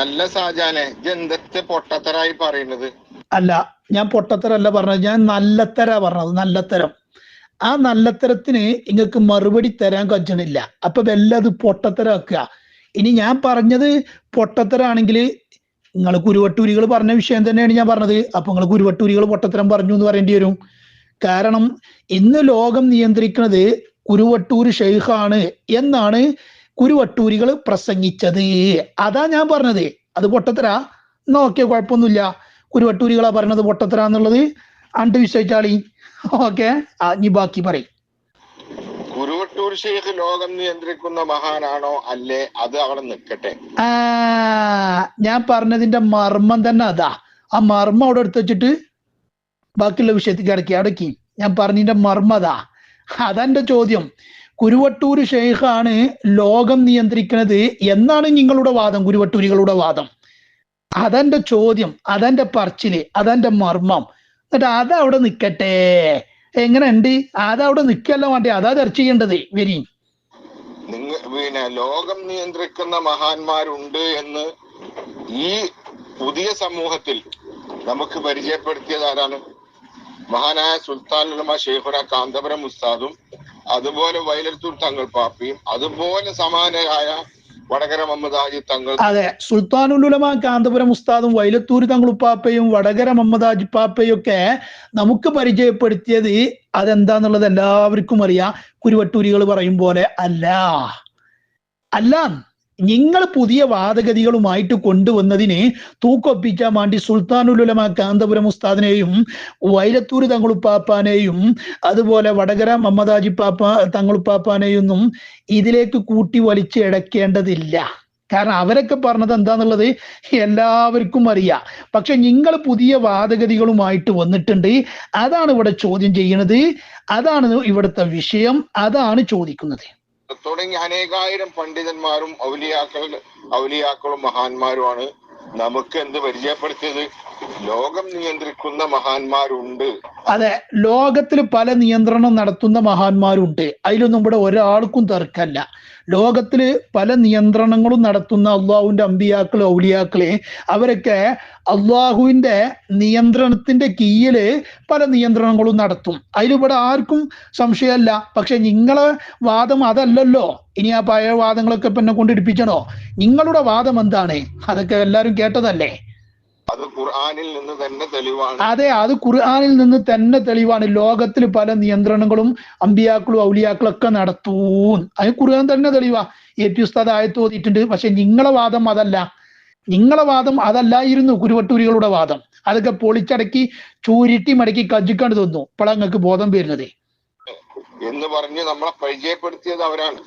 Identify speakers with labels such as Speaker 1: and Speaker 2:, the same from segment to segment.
Speaker 1: അല്ല സാജാനെ എന്തൊക്കെ പൊട്ടത്തരായി പറയുന്നത്?
Speaker 2: അല്ല ഞാൻ പൊട്ടത്തരല്ല പറഞ്ഞത് ഞാൻ നല്ലത്തര പറഞ്ഞത് നല്ലത്തരം. ആ നല്ലത്തരത്തിന് നിങ്ങൾക്ക് മറുപടി തരാൻ കഴിയണില്ല അപ്പൊ വല്ല അത് പൊട്ടത്തരാക്കുക. ഇനി ഞാൻ പറഞ്ഞത് പൊട്ടത്തരാണെങ്കിൽ നിങ്ങൾ കുരുവട്ടൂരികൾ പറഞ്ഞ വിഷയം തന്നെയാണ് ഞാൻ പറഞ്ഞത്. അപ്പൊ നിങ്ങൾ കുരുവട്ടൂരികൾ പൊട്ടത്തരം പറഞ്ഞു എന്ന് പറയേണ്ടി വരും. കാരണം ഇന്ന് ലോകം നിയന്ത്രിക്കുന്നത് കുരുവട്ടൂർ ഷെയ്ഖാണ് എന്നാണ് കുരുവട്ടൂരികൾ പ്രസംഗിച്ചത്. അതാ ഞാൻ പറഞ്ഞത്. അത് പൊട്ടത്തര? എന്നാ ഓക്കെ കുഴപ്പമൊന്നുമില്ല. കുരുവട്ടൂരികളാ പറഞ്ഞത് പൊട്ടത്തര എന്നുള്ളത് അണ്ട് വിശ്വസിച്ചാളി. ഓക്കെ ഇനി ബാക്കി പറയും.
Speaker 1: കുരുവട്ടൂർ ഷെയ്ഖ് ലോകം നിയന്ത്രിക്കുന്ന മഹാനാണോ അല്ലേ? അത് അവിടെ നിൽക്കട്ടെ.
Speaker 2: ഞാൻ പറഞ്ഞതിന്റെ മർമ്മം തന്നെ അതാ. ആ മർമ്മം അവിടെ എടുത്തു വെച്ചിട്ട് ബാക്കിയുള്ള വിഷയത്തിൽ കിടക്കി അടക്കി. ഞാൻ പറഞ്ഞതിന്റെ മർമ്മം അതാ. അതെന്റെ ചോദ്യം. കുരുവട്ടൂർ ഷെയ്ഖാണ് ലോകം നിയന്ത്രിക്കുന്നത് എന്നാണ് നിങ്ങളുടെ വാദം കുരുവട്ടൂരികളുടെ വാദം. അതെന്റെ ചോദ്യം അതെന്റെ പറച്ചിൽ അതെന്റെ മർമ്മം. എന്നിട്ട് അതവിടെ നിൽക്കട്ടെ എങ്ങനെ ഉണ്ട് അതവിടെ നിക്കല്ല വേണ്ടേ അതാ ചർച്ച ചെയ്യേണ്ടത്. വരി.
Speaker 1: നിങ്ങ പിന്നെ ലോകം നിയന്ത്രിക്കുന്ന മഹാന്മാരുണ്ട് എന്ന് ഈ പുതിയ സമൂഹത്തിൽ നമുക്ക് പരിചയപ്പെടുത്തിയത് ആരാണ്? മഹാനായ സുൽത്താൻ ഉലമ ഷെയ്ഖുന കാന്തപുരം ഉസ്താദും അതുപോലെ വയലത്തൂർ തങ്ങൾ പാപ്പിയും അതുപോലെ സമാനരായ വടകര മമ്മദാജി തങ്ങൾ.
Speaker 2: അതെ സുൽത്താനുലുലമ കാന്തപുരം ഉസ്താദും വൈലത്തൂർ തങ്ങളുപ്പാപ്പയും വടകര മമ്മദാജി പാപ്പയും ഒക്കെ നമുക്ക് പരിചയപ്പെടുത്തിയത് അതെന്താന്നുള്ളത് എല്ലാവർക്കും അറിയാം. കുരുവട്ടൂരികൾ പറയും പോലെ അല്ല. അല്ല നിങ്ങൾ പുതിയ വാദഗതികളുമായിട്ട് കൊണ്ടുവന്നതിനെ തൂക്കൊപ്പിക്കാൻ വേണ്ടി സുൽത്താനുലുലമ കാന്തപുരം ഉസ്താദിനെയും വൈലത്തൂർ തങ്ങളുപ്പാപ്പാനെയും അതുപോലെ വടകര മമ്മദാജി പാപ്പ തങ്ങളുപ്പാപ്പാനെയൊന്നും ഇതിലേക്ക് കൂട്ടി വലിച്ച് ഇടക്കേണ്ടതില്ല. കാരണം അവരൊക്കെ പറഞ്ഞത് എന്താന്നുള്ളത് എല്ലാവർക്കും അറിയാം. പക്ഷെ നിങ്ങൾ പുതിയ വാദഗതികളുമായിട്ട് വന്നിട്ടുണ്ട്. അതാണ് ഇവിടെ ചോദ്യം ചെയ്യുന്നത്. അതാണ് ഇവിടുത്തെ വിഷയം. അതാണ് ചോദിക്കുന്നത്.
Speaker 1: തുടങ്ങി അനേകായിരം പണ്ഡിതന്മാരും ഔലിയാക്കൾ ഔലിയാക്കളും മഹാന്മാരുമാണ്. നമുക്ക് എന്ത് പരിചയപ്പെടുത്തിയത്? ലോകം നിയന്ത്രിക്കുന്ന മഹാന്മാരുണ്ട്.
Speaker 2: അതെ ലോകത്തിൽ പല നിയന്ത്രണം നടത്തുന്ന മഹാന്മാരുണ്ട്. അതിലൊന്നും ഇവിടെ ഒരാൾക്കും തർക്കമല്ല. ലോകത്തിൽ പല നിയന്ത്രണങ്ങളും നടത്തുന്ന അള്ളാഹുവിന്റെ അമ്പിയാക്കൾ ഔലിയാക്കൾ അവരൊക്കെ അള്ളാഹുവിന്റെ നിയന്ത്രണത്തിന്റെ കീഴിൽ പല നിയന്ത്രണങ്ങളും നടത്തും. അതിലിവിടെ ആർക്കും സംശയമല്ല. പക്ഷെ നിങ്ങളെ വാദം അതല്ലല്ലോ. ഇനി ആ പഴയ വാദങ്ങളൊക്കെ പിന്നെ കൊണ്ടിടിപ്പിക്കണോ നിങ്ങളുടെ വാദം എന്താണ്? അതൊക്കെ എല്ലാവരും കേട്ടതല്ലേ?
Speaker 1: അത് ഖുർആനിൽ നിന്ന് തന്നെ തെളിവാണ്.
Speaker 2: അതെ അത് ഖുർആനിൽ നിന്ന് തന്നെ തെളിവാണ്. ലോകത്തിൽ പല നിയന്ത്രണങ്ങളും അമ്പിയാക്കളും ഔലിയാക്കളും ഒക്കെ നടത്തൂ അത് ഖുർആൻ തന്നെ തെളിവാ. എ പി ഉസ്താദ് ആയത്ത് ഓതിയിട്ടുണ്ട്. പക്ഷെ നിങ്ങളെ വാദം അതല്ല. നിങ്ങളെ വാദം അതല്ലായിരുന്നു കുരുവട്ടൂരികളുടെ വാദം. അതൊക്കെ പൊളിച്ചടക്കി ചൂരിട്ടി മടക്കി കജിക്കാണ്ട് തന്നു. ഇപ്പോഴാണ് നിങ്ങൾക്ക് ബോധം വരുന്നത്.
Speaker 1: എന്ന് പറഞ്ഞ് നമ്മളെ പരിചയപ്പെടുത്തിയത് അവരാണ്.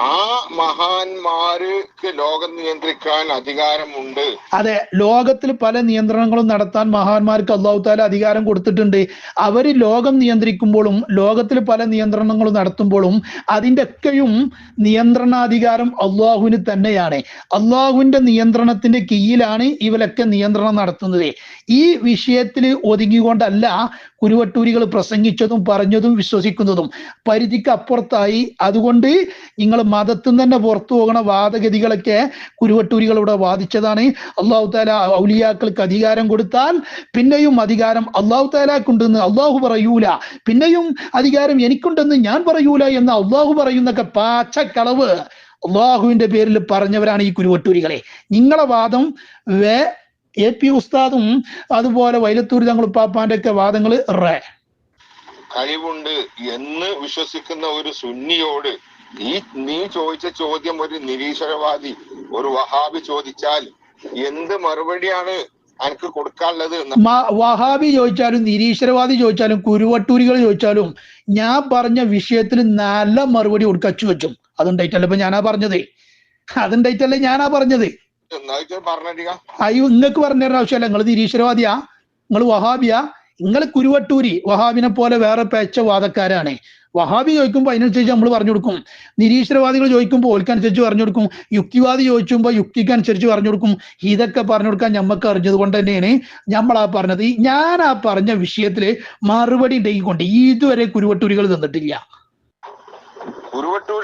Speaker 1: ആ മഹാന്മാർക്ക് ലോകം നിയന്ത്രിക്കാൻ അധികാരമുണ്ട്.
Speaker 2: അതെ ലോകത്തിൽ പല നിയന്ത്രണങ്ങളും നടത്താൻ മഹാന്മാർക്ക് അള്ളാഹു താല അധികാരം കൊടുത്തിട്ടുണ്ട്. അവർ ലോകം നിയന്ത്രിക്കുമ്പോഴും ലോകത്തിൽ പല നിയന്ത്രണങ്ങളും നടത്തുമ്പോഴും അതിന്റെ ഒക്കെയും നിയന്ത്രണാധികാരം അള്ളാഹുവിന് തന്നെയാണ്. അള്ളാഹുവിന്റെ നിയന്ത്രണത്തിന്റെ കീഴിലാണ് ഇവരൊക്കെ നിയന്ത്രണം നടത്തുന്നത്. ഈ വിഷയത്തിൽ ഒതുങ്ങിക്കൊണ്ടല്ല കുരുവട്ടൂരികൾ പ്രസംഗിച്ചതും പറഞ്ഞതും വിശ്വസിക്കുന്നതും. പരിധിക്ക് അപ്പുറത്തായി. അതുകൊണ്ട് നിങ്ങൾ മതത്തിൽ നിന്ന് തന്നെ പുറത്തു പോകണ വാദഗതികളൊക്കെ കുരുവട്ടൂരികൾ ഇവിടെ വാദിച്ചതാണ്. അള്ളാഹു താല ഔലിയാക്കൾക്ക് അധികാരം കൊടുത്താൽ പിന്നെയും അധികാരം അള്ളാഹു താലാക്കുണ്ടെന്ന് അള്ളാഹു പറയൂല. പിന്നെയും അധികാരം എനിക്കുണ്ടെന്ന് ഞാൻ പറയൂല എന്ന് അള്ളാഹു പറയുന്നൊക്കെ പാച്ചക്കളവ് അള്ളാഹുവിന്റെ പേരിൽ പറഞ്ഞവരാണ് ഈ കുരുവട്ടൂരികളെ. നിങ്ങളെ വാദം വേ എ പി ഉസ്താദും അതുപോലെ വൈലത്തൂർ തങ്ങൾ പാപ്പാന്റെ ഒക്കെ വാദങ്ങൾ റേ.
Speaker 1: കഴിവുണ്ട് എന്ന് വിശ്വസിക്കുന്ന ഒരു സുന്നിയോട് ഈ നീ ചോദിച്ച ചോദ്യം ഒരു നിരീശ്വരവാദി ഒരു വഹാബി ചോദിച്ചാൽ എന്ത് മറുപടിയാണ് എനിക്ക് കൊടുക്കാനുള്ളത്
Speaker 2: വഹാബി ചോദിച്ചാലും നിരീശ്വരവാദി ചോദിച്ചാലും കുരുവട്ടൂരികൾ ചോദിച്ചാലും ഞാൻ പറഞ്ഞ വിഷയത്തിൽ നല്ല മറുപടി കൊടുക്കച്ചു വെച്ചും അതുണ്ടായിട്ടല്ല ഇപ്പൊ ഞാനാ പറഞ്ഞത്? അതുണ്ടായിട്ടല്ലേ ഞാനാ പറഞ്ഞത്? അയ്യോ നിങ്ങൾക്ക് പറഞ്ഞു ആവശ്യമല്ല. നിങ്ങൾ നിരീശ്വരവാദിയാ നിങ്ങൾ വഹാബിയാ നിങ്ങൾ കുരുവട്ടൂരി വഹാബിനെ പോലെ വേറെ പേച്ച വാദക്കാരാണ്. വഹാബി ചോദിക്കുമ്പോൾ അതിനനുസരിച്ച് നമ്മൾ പറഞ്ഞു കൊടുക്കും. നിരീശ്വരവാദികൾ ചോദിക്കുമ്പോൾ ഓൽക്കനുസരിച്ച് പറഞ്ഞു കൊടുക്കും. യുക്തിവാദി ചോദിക്കുമ്പോൾ യുക്തിക്ക് അനുസരിച്ച് പറഞ്ഞു കൊടുക്കും. ഇതൊക്കെ പറഞ്ഞു കൊടുക്കാൻ നമുക്ക് അറിഞ്ഞത് കൊണ്ട് തന്നെയാണ് നമ്മൾ ആ പറഞ്ഞത്. ഈ ഞാൻ ആ പറഞ്ഞ വിഷയത്തിൽ മറുപടി ഉണ്ടെങ്കിക്കൊണ്ട് ഇതുവരെ കുരുവട്ടൂരികൾ തന്നിട്ടില്ല.
Speaker 1: കുരുവട്ടൂർ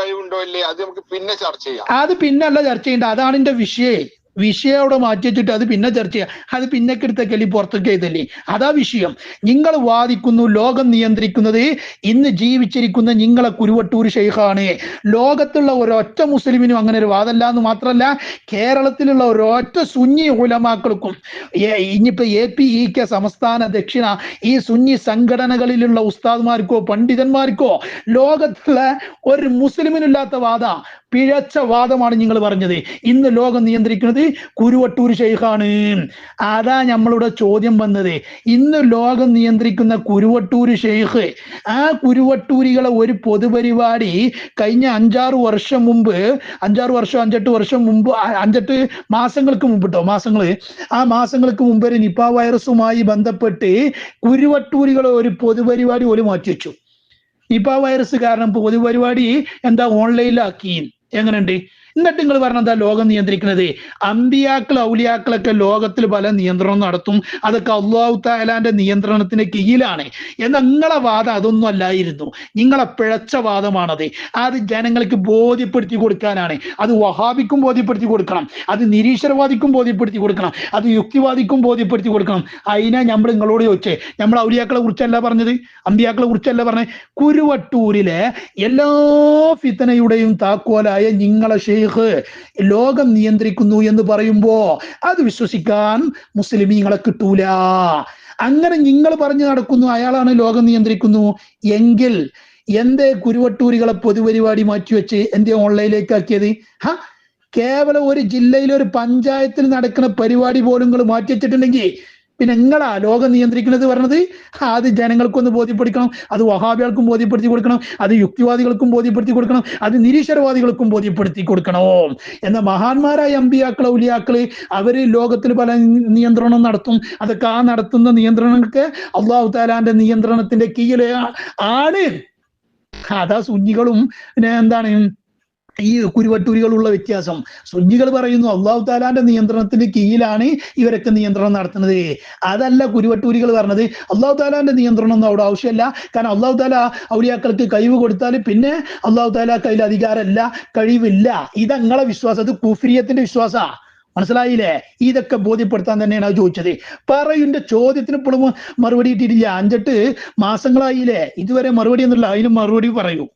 Speaker 1: കഴിവുണ്ടോ ഇല്ലേ? അത് നമുക്ക് പിന്നെ ചർച്ച ചെയ്യാം.
Speaker 2: അത് പിന്നല്ല ചർച്ച ചെയ്യേണ്ട അതാണ് എന്റെ വിഷയേ. വിഷയം അവിടെ മാറ്റി വെച്ചിട്ട് അത് പിന്നെ ചർച്ച ചെയ്യാം. അത് പിന്നെ എടുത്തേക്കല്ലേ പുറത്തൊക്കെ എഴുതല്ലേ അതാ വിഷയം. നിങ്ങൾ വാദിക്കുന്നു ലോകം നിയന്ത്രിക്കുന്നത് ഇന്ന് ജീവിച്ചിരിക്കുന്ന നിങ്ങളെ കുരുവട്ടൂർ ഷെയ്ഖാണ്. ലോകത്തുള്ള ഒരൊറ്റ മുസ്ലിമിനും അങ്ങനെ ഒരു വാദമല്ല എന്ന് മാത്രമല്ല കേരളത്തിലുള്ള ഒരൊറ്റ സുന്നി ഉലമാക്കൾക്കും ഇനിയിപ്പോ എ പി ഇ കെ സംസ്ഥാന ദക്ഷിണ ഈ സുന്നി സംഘടനകളിലുള്ള ഉസ്താദ്മാർക്കോ പണ്ഡിതന്മാർക്കോ ലോകത്തുള്ള ഒരു മുസ്ലിമിനില്ലാത്ത വാദ. പിഴച്ച വാദമാണ് നിങ്ങൾ പറഞ്ഞത്. ഇന്ന് ലോകം നിയന്ത്രിക്കുന്നത് കുരുവട്ടൂർ ഷെയ്ഖാണ്. അതാ നമ്മളുടെ ചോദ്യം വന്നത്. ഇന്ന് ലോകം നിയന്ത്രിക്കുന്ന കുരുവട്ടൂർ ഷെയ്ഖ് ആ കുരുവട്ടൂരികളെ ഒരു പൊതുപരിപാടി കഴിഞ്ഞ അഞ്ചാറ് വർഷം മുമ്പ് അഞ്ചാറ് വർഷം അഞ്ചെട്ട് വർഷം മുമ്പ് അഞ്ചെട്ട് മാസങ്ങൾക്ക് മുമ്പ് കേട്ടോ മാസങ്ങൾ ആ മാസങ്ങൾക്ക് മുമ്പ് ഒരു നിപ്പ വൈറസുമായി ബന്ധപ്പെട്ട് കുരുവട്ടൂരികളെ ഒരു പൊതുപരിപാടി പോലും മാറ്റി വെച്ചു നിപ്പ വൈറസ് കാരണം പൊതുപരിപാടി എന്താ? ഓൺലൈനിലാക്കി. എങ്ങനെയുണ്ട് എന്നിട്ട് നിങ്ങൾ പറഞ്ഞ എന്താ ലോകം നിയന്ത്രിക്കുന്നത് അമ്പിയാക്കൾ ഔലിയാക്കളൊക്കെ ലോകത്തിൽ പല നിയന്ത്രണം നടത്തും. അതൊക്കെ അള്ളാഹു താലാന്റെ നിയന്ത്രണത്തിന് കീഴിലാണ്. എന്ന നിങ്ങളെ വാദം അതൊന്നും അല്ലായിരുന്നു. നിങ്ങളെ പിഴച്ച വാദമാണത്. അത് ജനങ്ങൾക്ക് ബോധ്യപ്പെടുത്തി കൊടുക്കാനാണ്. അത് വഹാബിക്കും ബോധ്യപ്പെടുത്തി കൊടുക്കണം. അത് നിരീശ്വരവാദിക്കും ബോധ്യപ്പെടുത്തി കൊടുക്കണം. അത് യുക്തിവാദിക്കും ബോധ്യപ്പെടുത്തി കൊടുക്കണം. അതിനാ നമ്മൾ നിങ്ങളോട് ചോദിച്ചേ. നമ്മൾ ഔലിയാക്കളെ കുറിച്ചല്ല പറഞ്ഞത്? അമ്പിയാക്കളെ കുറിച്ചല്ല പറഞ്ഞത്? കുരുവട്ടൂരിലെ എല്ലാ ഫിത്തനയുടെയും താക്കോലായ നിങ്ങളെ ഷെയ്ഖ് ലോകം നിയന്ത്രിക്കുന്നു എന്ന് പറയുമ്പോ അത് വിശ്വസിക്കാൻ മുസ്ലിമീങ്ങളെ കിട്ടൂല. അങ്ങനെ നിങ്ങൾ പറഞ്ഞു നടക്കുന്നു അയാളാണ് ലോകം നിയന്ത്രിക്കുന്നു. എങ്കിൽ എന്തേ കുരുവട്ടൂരികളെ പൊതുപരിപാടി മാറ്റിവെച്ച് എന്തേ ഓൺലൈനിലേക്ക് ആക്കിയത് ഹ? കേവലം ഒരു ജില്ലയിലെ ഒരു പഞ്ചായത്തിൽ നടക്കുന്ന പരിപാടി പോലും നിങ്ങൾ മാറ്റി വെച്ചിട്ടുണ്ടെങ്കിൽ പിന്നെ നിങ്ങളാ ലോകം നിയന്ത്രിക്കുന്നത് പറഞ്ഞത്? അത് ജനങ്ങൾക്കൊന്ന് ബോധ്യപ്പെടുത്തണം അത് വഹാബികൾക്കും ബോധ്യപ്പെടുത്തി കൊടുക്കണം അത് യുക്തിവാദികൾക്കും ബോധ്യപ്പെടുത്തി കൊടുക്കണം അത് നിരീശ്വരവാദികൾക്കും ബോധ്യപ്പെടുത്തി കൊടുക്കണോ. എന്ന മഹാന്മാരായ അമ്പിയാക്കൾ ഔലിയാക്കൾ അവർ ലോകത്തിൽ പല നിയന്ത്രണം നടത്തും. അതൊക്കെ ആ നടത്തുന്ന നിയന്ത്രണങ്ങൾക്ക് അള്ളാഹു താലാന്റെ നിയന്ത്രണത്തിന്റെ കീഴിലെ ആണ്. അതാ സുന്നികളും പിന്നെ എന്താണ്? ഈ കുരുവട്ടൂരികളുള്ള വ്യത്യാസം. സുന്നികൾ പറയുന്നു അള്ളാഹു താലാന്റെ നിയന്ത്രണത്തിന് കീഴിലാണ് ഇവരൊക്കെ നിയന്ത്രണം നടത്തുന്നത്. അതല്ല കുരുവട്ടൂരികൾ പറഞ്ഞത്. അള്ളാഹു താലാന്റെ നിയന്ത്രണം ഒന്നും അവിടെ ആവശ്യമില്ല. കാരണം അള്ളാഹു താല ഔലിയാക്കൾക്ക് കഴിവ് കൊടുത്താൽ പിന്നെ അള്ളാഹു താല കയ്യിൽ അധികാരമല്ല കഴിവില്ല. ഇതങ്ങളെ വിശ്വാസം. അത് കുഫ്രിയത്തിന്റെ വിശ്വാസ. മനസ്സിലായില്ലേ? ഇതൊക്കെ ബോധ്യപ്പെടുത്താൻ തന്നെയാണ് അത് ചോദിച്ചത്. പറയുന്ന ചോദ്യത്തിന് ഇപ്പോഴും മറുപടി ഇട്ടിട്ടില്ല. അഞ്ചെട്ട് മാസങ്ങളായില്ലേ? ഇതുവരെ മറുപടി ഒന്നുമില്ല അതിന് മറുപടി പറയൂ.